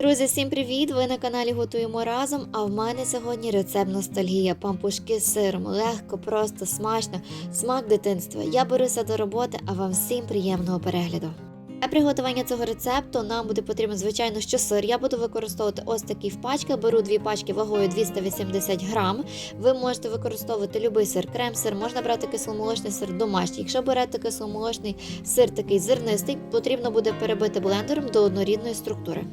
Друзі, всім привіт! Ви на каналі Готуємо разом. А в мене сьогодні рецепт ностальгія. Пампушки з сиром. Легко, просто, смачно, смак дитинства. Я беруся до роботи, а вам всім приємного перегляду. Для приготування цього рецепту нам буде потрібен, звичайно, що сир. Я буду використовувати ось такий в пачках. Беру дві пачки вагою 280 грам. Ви можете використовувати будь-який сир, крем-сир, можна брати кисломолочний сир домашній. Якщо берете кисломолочний сир такий зернистий, потрібно буде перебити блендером до однорідної структури.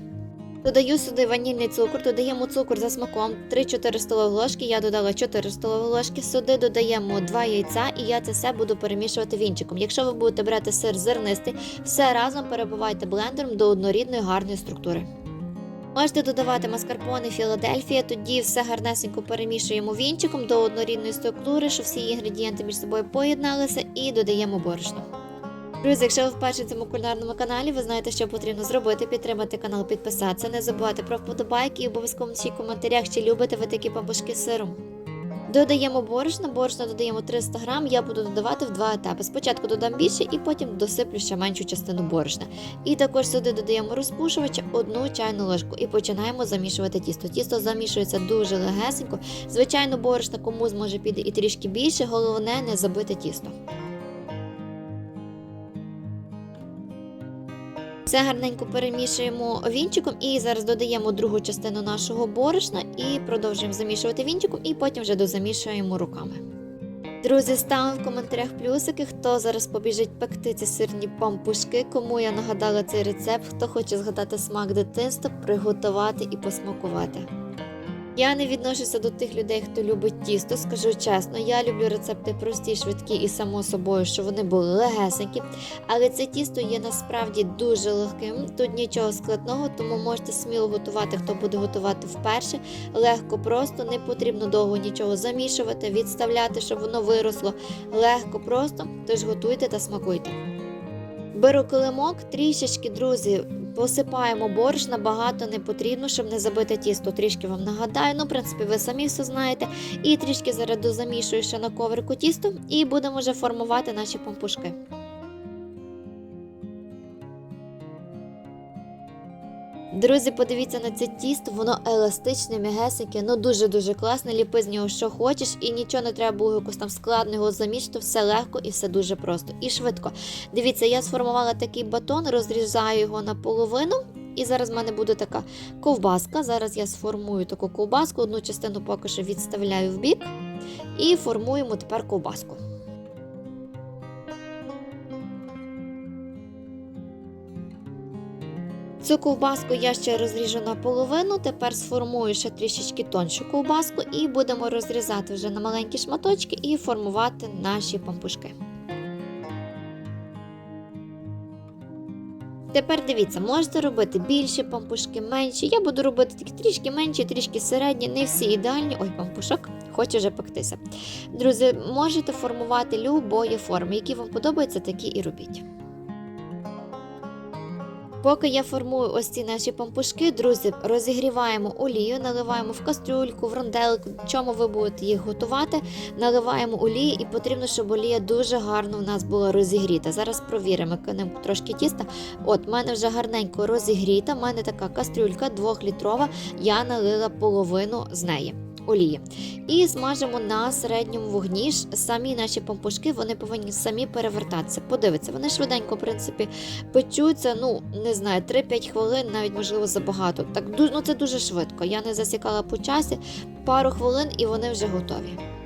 Додаю сюди ванільний цукор, додаємо цукор за смаком 3-4 столові ложки. Я додала 4 столові ложки. Сюди додаємо 2 яйця, і я це все буду перемішувати вінчиком. Якщо ви будете брати сир зернистий, все разом перебивайте блендером до однорідної гарної структури. Можете додавати маскарпоне Філадельфія, тоді все гарнесенько перемішуємо вінчиком до однорідної структури, щоб всі інгредієнти між собою поєдналися, і додаємо борошно. Друзі, якщо ви вперше цьому кулінарному каналі, ви знаєте, що потрібно зробити, підтримати канал, підписатися, не забувайте про вподобайки і обов'язково в коментарях, чи любите ви такі пампушки з сиром. Додаємо борошно, борошно додаємо 300 грам, я буду додавати в два етапи. Спочатку додам більше і потім досиплю ще меншу частину борошна. І також сюди додаємо розпушувач, одну чайну ложку і починаємо замішувати тісто. Тісто замішується дуже легесенько. Звичайно, борошна комусь може піде і трішки більше, головне не забити тісто. Все гарненько перемішуємо вінчиком і зараз додаємо другу частину нашого борошна і продовжуємо замішувати вінчиком, і потім вже дозамішуємо руками. Друзі, ставимо в коментарях плюсики, хто зараз побіжить пекти ці сирні пампушки, кому я нагадала цей рецепт, хто хоче згадати смак дитинства, приготувати і посмакувати. Я не відношуся до тих людей, хто любить тісто, скажу чесно, я люблю рецепти прості, швидкі і само собою, що вони були легесенькі. Але це тісто є насправді дуже легким. Тут нічого складного, тому можете сміло готувати, хто буде готувати вперше. Легко, просто не потрібно довго нічого замішувати, відставляти, щоб воно виросло. Легко, просто, тож готуйте та смакуйте. Беру килимок, трішечки, друзі, посипаємо борщ набагато не потрібно, щоб не забити тісто. Трішки вам нагадаю, ну, в принципі, ви самі все знаєте. І трішки зараз дозамішую ще на коврику тісто, і будемо вже формувати наші пампушки. Друзі, подивіться на це тісто, воно еластичне, м'ягесеньке, ну дуже-дуже класне. Ліпи з нього що хочеш, і нічого не треба було якось там складно його замішати, все легко і все дуже просто і швидко. Дивіться, я сформувала такий батон, розрізаю його наполовину. І зараз в мене буде така ковбаска. Зараз я сформую таку ковбаску, одну частину поки що відставляю в бік і формуємо тепер ковбаску. Цю ковбаску я ще розріжу наполовину, тепер сформую ще трішечки тоншу ковбаску і будемо розрізати вже на маленькі шматочки і формувати наші пампушки. Тепер дивіться, можете робити більші пампушки, менші. Я буду робити такі трішки менші, трішки середні, не всі ідеальні. Ой, пампушок, хоче вже пектися. Друзі, можете формувати любої форми, які вам подобаються, такі і робіть. Поки я формую ось ці наші пампушки, друзі, розігріваємо олію, наливаємо в кастрюльку, в ронделику, чому ви будете їх готувати. Наливаємо олії, і потрібно, щоб олія дуже гарно в нас була розігріта. Зараз провіримо, кинемо трошки тіста. От, в мене вже гарненько розігріта. в мене така кастрюлька 2-літрова, я налила половину з неї. Олії. І смажимо на середньому вогні. Самі наші пампушки вони повинні самі перевертатися. Подивитися, вони швиденько, в принципі, печуться, ну, не знаю, 3-5 хвилин, навіть можливо забагато. Так ну, це дуже швидко. Я не засікала по часі, пару хвилин і вони вже готові.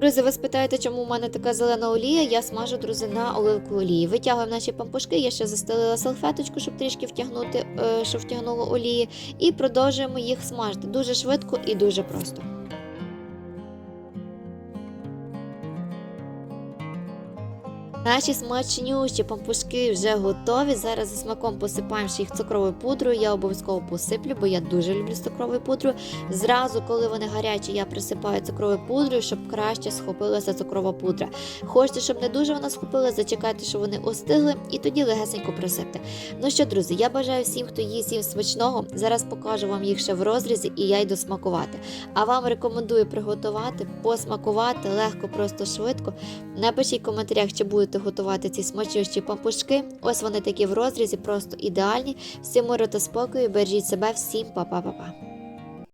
Друзі, ви спитаєте, чому у мене така зелена олія? Я смажу, друзі, на оливку олії. Витягуємо наші пампушки, я ще застелила салфеточку, щоб трішки втягнути, е, щоб втягнуло олії, і продовжуємо їх смажити дуже швидко і дуже просто. Наші смачнющі пампушки вже готові. Зараз за смаком посипаємо їх цукровою пудрою. Я обов'язково посиплю, бо я дуже люблю цукровою пудрою. Зразу, коли вони гарячі, я присипаю цукровою пудрою, щоб краще схопилася цукрова пудра. Хочете, щоб не дуже вона схопилася, зачекайте, щоб вони остигли, і тоді легесенько присипте. Ну що, друзі, я бажаю всім, хто їсть їм смачного. Зараз покажу вам їх ще в розрізі, і я йду смакувати. А вам рекомендую приготувати, посмакувати легко, просто швидко. Напишіть в коментарях, чи будете готувати ці смачущі пампушки. Ось вони такі в розрізі, просто ідеальні. Всім миру та спокою, бережіть себе, всім па-па-па-па.